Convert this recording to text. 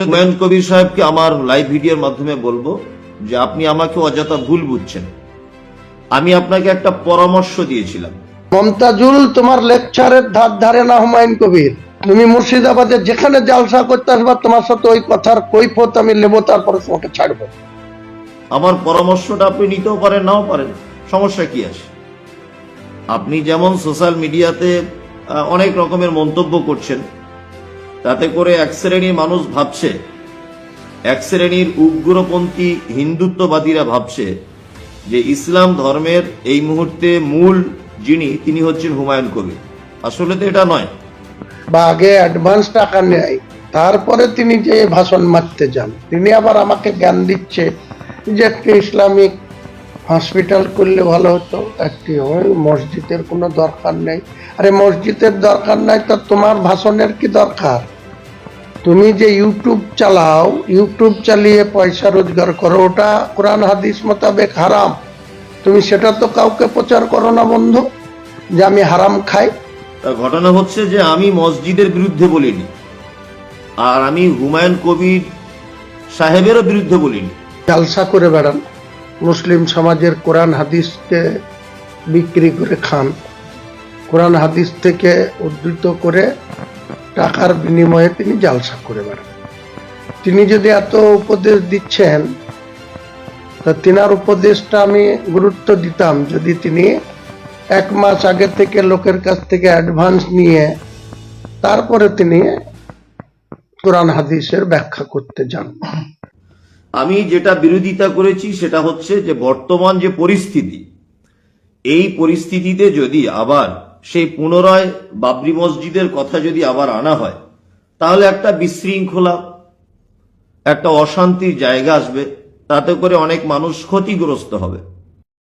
হুমায়ুন কবির সাহেবকে আমার লাইভ ভিডিওর মাধ্যমে বলব যে আপনি আমাকে অযথা ভুল বুঝছেন। আমি আপনাকে একটা পরামর্শ দিয়েছিলাম। মমতাজুল তোমার লেকচারের ধার ধারে না হুমায়ুন কবির। তুমি মুর্শিদাবাদে যেখানে জালসা করতে আসবা তোমার সাথে ওই কথার কৈফত আমি নেব তারপরে তোমাকে ছাড়বো। আমার পরামর্শটা আপনি নিতেও পারেন নাও পারেন। সমস্যা কি আছে? আপনি যেমন সোশ্যাল মিডিয়াতে অনেক রকমের মন্তব্য করছেন তাতে করে এক শ্রেণির মানুষ ভাবছে, এক শ্রেণির উগ্রপন্থী হিন্দুত্ববাদীরা ভাবছে যে ইসলাম ধর্মের এই মুহূর্তে মূল যিনি, তিনি হচ্ছেন হুমায়ুন কবির। আসলে তো এটা নয়। বা আগে অ্যাডভান্স টাকা নেয়, তারপরে তিনি যে ভাষণ মারতে যান, তিনি আবার আমাকে জ্ঞান দিচ্ছে যে একটি ইসলামিক হসপিটাল করলে ভালো হতো একটি ওই মসজিদের কোনো দরকার নেই। আরে মসজিদের দরকার নাই তো তোমার ভাষণের কি দরকার? তুমি যে ইউটিউব চালাও ইউটিউব চালিয়ে পয়সা রোজগার করো ওটা কোরআন হাদিস মোতাবেক হারাম। তুমি সেটা তো কাউকে প্রচার করো না বন্ধু যে আমি হারাম খাই। তা ঘটনা হচ্ছে যে আমি মসজিদের বিরুদ্ধে বলিনি আর আমি হুমায়ুন কবির সাহেবেরও বিরুদ্ধে বলিনি। জালসা করে বেড়ান। মুসলিম সমাজের কোরআন হাদিসকে বিক্রি করে খান। কোরআন হাদিস থেকে উদ্ধৃত করে টাকার বিনিময়ে তিনি জালসা করে বেড়ান তিনি যদি এত উপদেশ দিচ্ছেন, তা তিনার উপদেশটা আমি গুরুত্ব দিতাম। যদি তিনি এক মাস আগে থেকে লোকের কাছ থেকে অ্যাডভান্স নিয়ে তারপরে তিনি কোরআন হাদিসের ব্যাখ্যা করতে যান। আমি যেটা বিরোধিতা করেছি সেটা হচ্ছে যে বর্তমান যে পরিস্থিতি, এই পরিস্থিতিতে যদি আবার সেই পুনরায় বাবরি মসজিদের কথা যদি আবার আনা হয়, তাহলে একটা বিশৃঙ্খলা, একটা অশান্তির জায়গা আসবে। তাতে করে অনেক মানুষ ক্ষতিগ্রস্ত হবে।